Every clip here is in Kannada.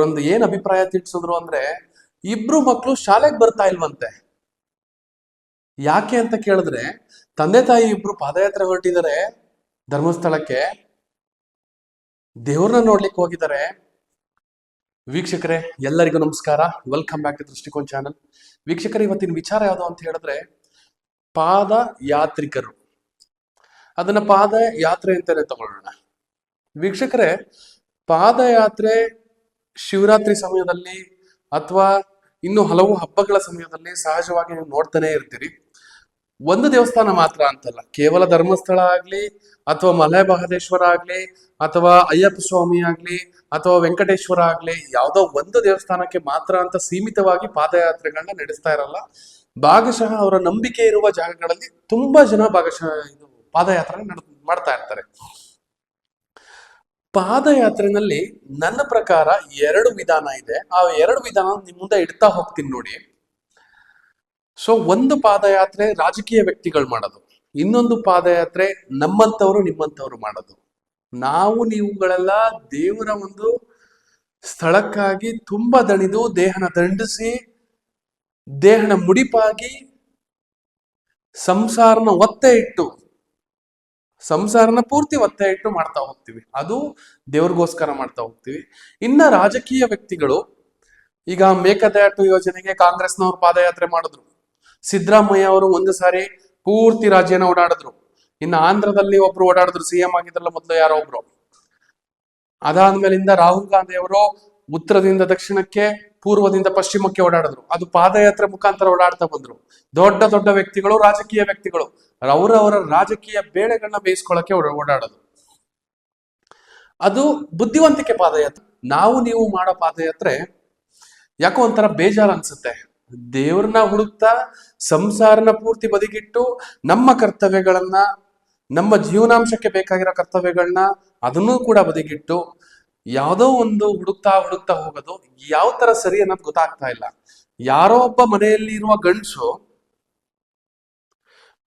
ಒಂದು ಏನ್ ಅಭಿಪ್ರಾಯ ತಿಳಿಸಿದ್ರು ಅಂದ್ರೆ, ಇಬ್ರು ಮಕ್ಕಳು ಶಾಲೆಗೆ ಬರ್ತಾ ಇಲ್ವಂತೆ. ಯಾಕೆ ಅಂತ ಕೇಳಿದ್ರೆ, ತಂದೆ ತಾಯಿ ಇಬ್ರು ಪಾದಯಾತ್ರೆ ಹೊರಟಿದ್ದಾರೆ, ಧರ್ಮಸ್ಥಳಕ್ಕೆ. ದೇವ್ರನ್ನ ನೋಡ್ಲಿಕ್ಕೆ ಹೋಗಿದ್ದಾರೆ. ವೀಕ್ಷಕರೇ, ಎಲ್ಲರಿಗೂ ನಮಸ್ಕಾರ. Welcome back to Drishtikon channel ವೀಕ್ಷಕರೇ, ಇವತ್ತಿನ ವಿಚಾರ ಯಾವುದು ಅಂತ ಹೇಳಿದ್ರೆ, ಪಾದ ಯಾತ್ರಿಕರು. ಅದನ್ನ ಪಾದ ಯಾತ್ರೆ ಅಂತಾನೆ ತಗೊಳ್ಳೋಣ. ವೀಕ್ಷಕರೇ, ಪಾದಯಾತ್ರೆ ಶಿವರಾತ್ರಿ ಸಮಯದಲ್ಲಿ ಅಥವಾ ಇನ್ನು ಹಲವು ಹಬ್ಬಗಳ ಸಮಯದಲ್ಲಿ ಸಹಜವಾಗಿ ನೀವು ನೋಡ್ತಾನೆ ಇರ್ತೀರಿ. ಒಂದು ದೇವಸ್ಥಾನ ಮಾತ್ರ ಅಂತಲ್ಲ. ಕೇವಲ ಧರ್ಮಸ್ಥಳ ಆಗ್ಲಿ ಅಥವಾ ಮಲೆ ಮಹದೇಶ್ವರ ಆಗ್ಲಿ ಅಥವಾ ಅಯ್ಯಪ್ಪ ಸ್ವಾಮಿ ಆಗ್ಲಿ ಅಥವಾ ವೆಂಕಟೇಶ್ವರ ಆಗ್ಲಿ ಯಾವುದೋ ಒಂದು ದೇವಸ್ಥಾನಕ್ಕೆ ಮಾತ್ರ ಅಂತ ಸೀಮಿತವಾಗಿ ಪಾದಯಾತ್ರೆಗಳನ್ನ ನಡೆಸ್ತಾ ಇರಲ್ಲ. ಭಾಗಶಃ ಅವರ ನಂಬಿಕೆ ಇರುವ ಜಾಗಗಳಲ್ಲಿ ತುಂಬಾ ಜನ ಭಾಗಶಃ ಇದು ಪಾದಯಾತ್ರೆ ನಡ್ ಮಾಡ್ತಾ ಇರ್ತಾರೆ. ಪಾದಯಾತ್ರೆನಲ್ಲಿ ನನ್ನ ಪ್ರಕಾರ ಎರಡು ವಿಧಾನ ಇದೆ. ಆ ಎರಡು ವಿಧಾನ ನಿಮ್ಮ ಮುಂದೆ ಇಡ್ತಾ ಹೋಗ್ತೀನಿ ನೋಡಿ. ಸೊ ಒಂದು ಪಾದಯಾತ್ರೆ ರಾಜಕೀಯ ವ್ಯಕ್ತಿಗಳು ಮಾಡೋದು. ಇನ್ನೊಂದು ಪಾದಯಾತ್ರೆ ನಮ್ಮಂತವರು ನಿಮ್ಮಂಥವ್ರು ಮಾಡೋದು. ನಾವು ನೀವುಗಳೆಲ್ಲ ದೇವರ ಒಂದು ಸ್ಥಳಕ್ಕಾಗಿ ತುಂಬಾ ದಣಿದು, ದೇಹನ ದಂಡಿಸಿ, ದೇಹನ ಮುಡಿಪಾಗಿ ಸಂಸಾರನ ಒತ್ತೆ ಇಟ್ಟು ಸಂಸಾರನ ಪೂರ್ತಿ ಒತ್ತೆ ಇಟ್ಟು ಮಾಡ್ತಾ ಹೋಗ್ತೀವಿ. ಅದು ದೇವ್ರಿಗೋಸ್ಕರ ಮಾಡ್ತಾ ಹೋಗ್ತೀವಿ. ಇನ್ನ ರಾಜಕೀಯ ವ್ಯಕ್ತಿಗಳು, ಈಗ ಮೇಕದಾಟು ಯೋಜನೆಗೆ ಕಾಂಗ್ರೆಸ್ನವ್ರು ಪಾದಯಾತ್ರೆ ಮಾಡಿದ್ರು. ಸಿದ್ದರಾಮಯ್ಯ ಅವರು ಒಂದು ಸಾರಿ ಪೂರ್ತಿ ರಾಜ್ಯನ ಓಡಾಡಿದ್ರು. ಇನ್ನು ಆಂಧ್ರದಲ್ಲಿ ಒಬ್ರು ಓಡಾಡಿದ್ರು ಸಿಎಂ ಆಗಿದ್ರಲ್ಲ ಮೊದಲು ಯಾರೋ ಒಬ್ರು. ಅದಾದ್ಮೇಲಿಂದ ರಾಹುಲ್ ಗಾಂಧಿ ಅವರು ಉತ್ತರದಿಂದ ದಕ್ಷಿಣಕ್ಕೆ, ಪೂರ್ವದಿಂದ ಪಶ್ಚಿಮಕ್ಕೆ ಓಡಾಡಿದ್ರು. ಅದು ಪಾದಯಾತ್ರೆ ಮುಖಾಂತರ ಓಡಾಡ್ತಾ ಬಂದ್ರು. ದೊಡ್ಡ ದೊಡ್ಡ ವ್ಯಕ್ತಿಗಳು, ರಾಜಕೀಯ ವ್ಯಕ್ತಿಗಳು. ಅವರವರ ರಾಜಕೀಯ ಬೇಳೆಗಳನ್ನ ಬೇಯಿಸ್ಕೊಳ್ಳಕ್ಕೆ ಓಡ- ಓಡಾಡೋದು. ಅದು ಬುದ್ಧಿವಂತಿಕೆ ಪಾದಯಾತ್ರೆ. ನಾವು ನೀವು ಮಾಡೋ ಪಾದಯಾತ್ರೆ ಯಾಕೋ ಒಂಥರ ಬೇಜಾರು ಅನ್ಸುತ್ತೆ. ದೇವ್ರನ್ನ ಹುಡುಕ್ತಾ, ಸಂಸಾರನ ಪೂರ್ತಿ ಬದಿಗಿಟ್ಟು, ನಮ್ಮ ಕರ್ತವ್ಯಗಳನ್ನ, ನಮ್ಮ ಜೀವನಾಂಶಕ್ಕೆ ಬೇಕಾಗಿರೋ ಕರ್ತವ್ಯಗಳನ್ನ ಅದನ್ನೂ ಕೂಡ ಬದಿಗಿಟ್ಟು ಯಾವುದೋ ಒಂದು ಹುಡುಕ್ತಾ ಹುಡುಕ್ತಾ ಹೋಗೋದು, ಯಾವ ತರ ಸರಿ ಅನ್ನೋದು ಗೊತ್ತಾಗ್ತಾ ಇಲ್ಲ. ಯಾರೋ ಒಬ್ಬ ಮನೆಯಲ್ಲಿ ಇರುವ ಗಂಡಸು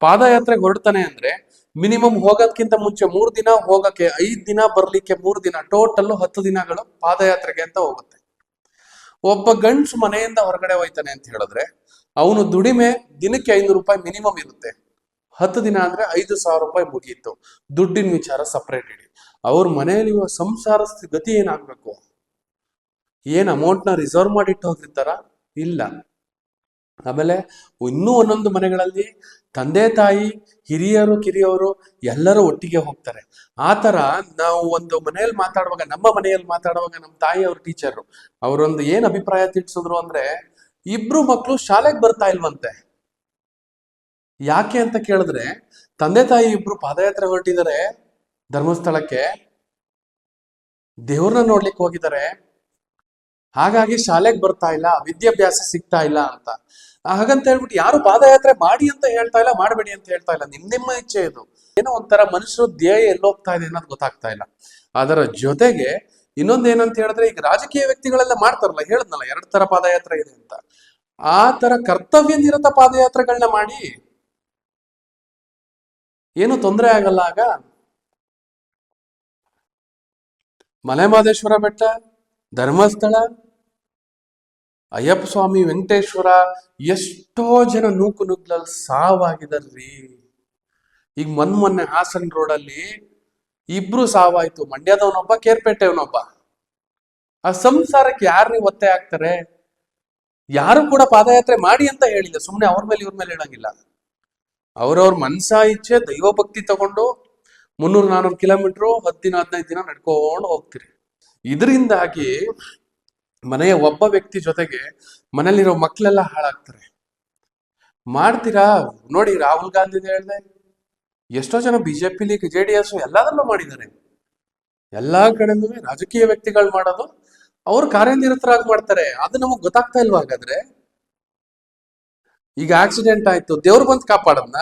ಪಾದಯಾತ್ರೆಗೆ ಹೊರಡ್ತಾನೆ ಅಂದ್ರೆ ಮಿನಿಮಮ್ ಹೋಗೋದ್ಕಿಂತ ಮುಂಚೆ ಮೂರ್ ದಿನ ಹೋಗಕ್ಕೆ ಐದ್ ದಿನ ಬರ್ಲಿಕ್ಕೆ ಮೂರ್ ದಿನ, ಟೋಟಲ್ ಹತ್ತು ದಿನಗಳು ಪಾದಯಾತ್ರೆಗೆ ಅಂತ ಹೋಗುತ್ತೆ. ಒಬ್ಬ ಗಂಡ್ಸು ಮನೆಯಿಂದ ಹೊರಗಡೆ ಹೋಯ್ತಾನೆ ಅಂತ ಹೇಳಿದ್ರೆ, ಅವನು ದುಡಿಮೆ ದಿನಕ್ಕೆ ಐನೂರು ರೂಪಾಯಿ ಮಿನಿಮಮ್ ಇರುತ್ತೆ. ಹತ್ತು ದಿನ ಅಂದ್ರೆ ಐದು ಸಾವಿರ ರೂಪಾಯಿ ಮುಗಿಯಿತು. ದುಡ್ಡಿನ ವಿಚಾರ ಸಪ್ರೇಟ್ ಇಡಿ. ಅವ್ರ ಮನೆಯಲ್ಲಿ ಸಂಸಾರ ಗತಿ ಏನಾಗ್ಬೇಕು? ಏನ್ ಅಮೌಂಟ್ನ ರಿಸರ್ವ್ ಮಾಡಿಟ್ಟು ಹೋಗಿರ್ತಾರ? ಇಲ್ಲ. ಆಮೇಲೆ ಇನ್ನೂ ಒಂದೊಂದು ಮನೆಗಳಲ್ಲಿ ತಂದೆ, ತಾಯಿ, ಹಿರಿಯರು, ಕಿರಿಯವರು ಎಲ್ಲರೂ ಒಟ್ಟಿಗೆ ಹೋಗ್ತಾರೆ. ಆ ತರ ನಾವು ಒಂದು ಮನೆಯಲ್ಲಿ ಮಾತಾಡುವಾಗ, ನಮ್ಮ ಮನೆಯಲ್ಲಿ ಮಾತಾಡುವಾಗ ನಮ್ಮ ತಾಯಿ ಅವ್ರ ಟೀಚರ್ ಅವರೊಂದು ಏನ್ ಅಭಿಪ್ರಾಯ ತಿಳಿಸಿದ್ರು ಅಂದ್ರೆ, ಇಬ್ರು ಮಕ್ಕಳು ಶಾಲೆಗೆ ಬರ್ತಾ ಇಲ್ವಂತೆ. ಯಾಕೆ ಅಂತ ಕೇಳಿದ್ರೆ, ತಂದೆ ತಾಯಿ ಇಬ್ರು ಪಾದಯಾತ್ರೆ ಹೊರಟಿದ್ದಾರೆ, ಧರ್ಮಸ್ಥಳಕ್ಕೆ. ದೇವ್ರನ್ನ ನೋಡ್ಲಿಕ್ಕೆ ಹೋಗಿದ್ದಾರೆ. ಹಾಗಾಗಿ ಶಾಲೆಗೆ ಬರ್ತಾ ಇಲ್ಲ, ವಿದ್ಯಾಭ್ಯಾಸ ಸಿಗ್ತಾ ಇಲ್ಲ ಅಂತ. ಹಾಗಂತ ಹೇಳ್ಬಿಟ್ಟು ಯಾರು ಪಾದಯಾತ್ರೆ ಮಾಡಿ ಅಂತ ಹೇಳ್ತಾ ಇಲ್ಲ, ಮಾಡಬೇಡಿ ಅಂತ ಹೇಳ್ತಾ ಇಲ್ಲ. ನಿಮ್ ನಿಮ್ಮ ಇಚ್ಛೆ ಇದು. ಏನೋ ಒಂಥರ ಮನುಷ್ಯರು ಧ್ಯೇಯ ಎಲ್ಲೋಗ್ತಾ ಇದೆ ಅನ್ನೋದು ಗೊತ್ತಾಗ್ತಾ ಇಲ್ಲ. ಅದರ ಜೊತೆಗೆ ಇನ್ನೊಂದ್ ಏನಂತ ಹೇಳಿದ್ರೆ, ಈಗ ರಾಜಕೀಯ ವ್ಯಕ್ತಿಗಳೆಲ್ಲ ಮಾಡ್ತಾರಲ್ಲ, ಹೇಳದ್ನಲ್ಲ, ಎರಡ್ ತರ ಪಾದಯಾತ್ರೆ ಇದೆ ಅಂತ. ಆ ತರ ಕರ್ತವ್ಯ ನಿರತ ಪಾದಯಾತ್ರೆಗಳನ್ನ ಮಾಡಿ ಏನು ತೊಂದರೆ ಆಗಲ್ಲ ಆಗ? ಮಲೆಮಹದೇಶ್ವರ ಬೆಟ್ಟ, ಧರ್ಮಸ್ಥಳ, ಅಯ್ಯಪ್ಪ ಸ್ವಾಮಿ ವೆಂಕಟೇಶ್ವರ, ಎಷ್ಟೋ ಜನ ನೂಕು ನುಗ್ಲಲ್ಲಿ ಸಾವಾಗಿದಾರ್ರಿ. ಈಗ ಮೊನ್ ಮೊನ್ನೆ ಹಾಸನ್ ರೋಡಲ್ಲಿ ಇಬ್ರು ಸಾವಾಯ್ತು. ಮಂಡ್ಯದವನೊಬ್ಬ, ಕೇರ್ಪೇಟೆಯವನೊಬ್ಬ. ಆ ಸಂಸಾರಕ್ಕೆ ಯಾರ್ರಿ ಒತ್ತೆ ಆಗ್ತಾರೆ? ಯಾರು ಕೂಡ ಪಾದಯಾತ್ರೆ ಮಾಡಿ ಅಂತ ಹೇಳಿಲ್ಲ. ಸುಮ್ಮನೆ ಅವ್ರ ಮೇಲೆ, ಇವ್ರ ಮೇಲೆ ಹೇಳಂಗಿಲ್ಲ. ಅವ್ರವ್ರ ಮನ್ಸ ಇಚ್ಛೆ ದೈವ ಭಕ್ತಿ ತಗೊಂಡು ಮುನ್ನೂರು ನಾನೂರು ಕಿಲೋಮೀಟ್ರು ಹತ್ತು ದಿನ ಹದಿನೈದು ದಿನ ನಡ್ಕೊಂಡು ಹೋಗ್ತೀರಿ. ಇದರಿಂದಾಗಿ ಮನೆಯ ಒಬ್ಬ ವ್ಯಕ್ತಿ ಜೊತೆಗೆ ಮನೇಲಿರೋ ಮಕ್ಕಳೆಲ್ಲ ಹಾಳಾಗ್ತಾರೆ. ಮಾಡ್ತೀರಾ? ನೋಡಿ ರಾಹುಲ್ ಗಾಂಧಿ ಹೇಳ್ದೆ, ಎಷ್ಟೋ ಜನ ಬಿಜೆಪಿಲಿ ಜೆ ಡಿ ಎಸ್ ಮಾಡಿದ್ದಾರೆ. ಎಲ್ಲಾ ಕಡೆನೂ ರಾಜಕೀಯ ವ್ಯಕ್ತಿಗಳು ಮಾಡೋದು, ಅವ್ರು ಕಾರ್ಯನಿರತರಾಗಿ ಮಾಡ್ತಾರೆ. ಅದು ನಮಗ್ ಗೊತ್ತಾಗ್ತಾ ಇಲ್ವಾ ಹಾಗಾದ್ರೆ? ಈಗ ಆಕ್ಸಿಡೆಂಟ್ ಆಯ್ತು, ದೇವ್ರು ಬಂದು ಕಾಪಾಡದ್ನ?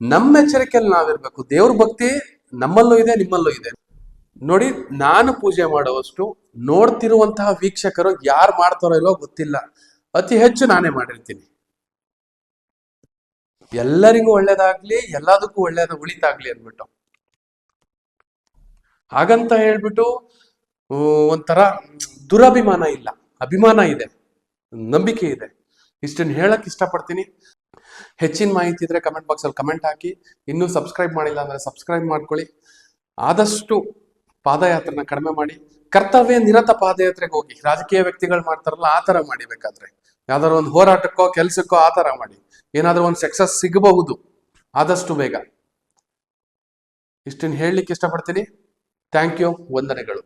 ನಮ್ಮ ಎಚ್ಚರಿಕೆಯಲ್ಲಿ ನಾವಿರ್ಬೇಕು. ದೇವ್ರ ಭಕ್ತಿ ನಮ್ಮಲ್ಲೂ ಇದೆ, ನಿಮ್ಮಲ್ಲೂ ಇದೆ. ನೋಡಿ, ನಾನು ಪೂಜೆ ಮಾಡುವಷ್ಟು ನೋಡ್ತಿರುವಂತಹ ವೀಕ್ಷಕರು ಯಾರು ಮಾಡ್ತಾರೋ ಇಲ್ವೋ ಗೊತ್ತಿಲ್ಲ. ಅತಿ ಹೆಚ್ಚು ನಾನೇ ಮಾಡಿರ್ತೀನಿ. ಎಲ್ಲರಿಗೂ ಒಳ್ಳೇದಾಗ್ಲಿ, ಎಲ್ಲದಕ್ಕೂ ಒಳ್ಳೇದ ಉಳಿತಾಗ್ಲಿ ಅಂದ್ಬಿಟ್ಟು. ಹಾಗಂತ ಹೇಳ್ಬಿಟ್ಟು ಒಂಥರ ದುರಭಿಮಾನ ಇಲ್ಲ. ಅಭಿಮಾನ ಇದೆ. ನಂಬಿಕೆ ಇದೆ. ಇಷ್ಟನ್ನು ಹೇಳಕ್ಕೆ ಇಷ್ಟಪಡ್ತೀನಿ. ಹೆಚ್ಚಿನ ಮಾಹಿತಿ ಇದ್ರೆ ಕಮೆಂಟ್ ಬಾಕ್ಸಲ್ಲಿ ಕಮೆಂಟ್ ಹಾಕಿ. ಇನ್ನೂ ಸಬ್ಸ್ಕ್ರೈಬ್ ಮಾಡಿಲ್ಲ ಅಂದ್ರೆ ಸಬ್ಸ್ಕ್ರೈಬ್ ಮಾಡ್ಕೊಳ್ಳಿ. ಆದಷ್ಟು ಪಾದಯಾತ್ರೆನ ಕಡಿಮೆ ಮಾಡಿ. ಕರ್ತವ್ಯ ನಿರತ ಪಾದಯಾತ್ರೆಗೆ ಹೋಗಿ. ರಾಜಕೀಯ ವ್ಯಕ್ತಿಗಳು ಮಾಡ್ತಾರಲ್ಲ, ಆ ತರ ಮಾಡಿ ಬೇಕಾದ್ರೆ. ಯಾವ್ದಾದ್ರು ಒಂದು ಹೋರಾಟಕ್ಕೋ, ಕೆಲ್ಸಕ್ಕೋ, ಆ ತರ ಮಾಡಿ. ಏನಾದ್ರೂ ಒಂದು ಸಕ್ಸಸ್ ಸಿಗಬಹುದು. ಆದಷ್ಟು ಬೇಗ. ಇಷ್ಟನ್ನು ಹೇಳಲಿಕ್ಕೆ ಇಷ್ಟಪಡ್ತೀನಿ. ಥ್ಯಾಂಕ್ ಯು ವಂದನೆಗಳು.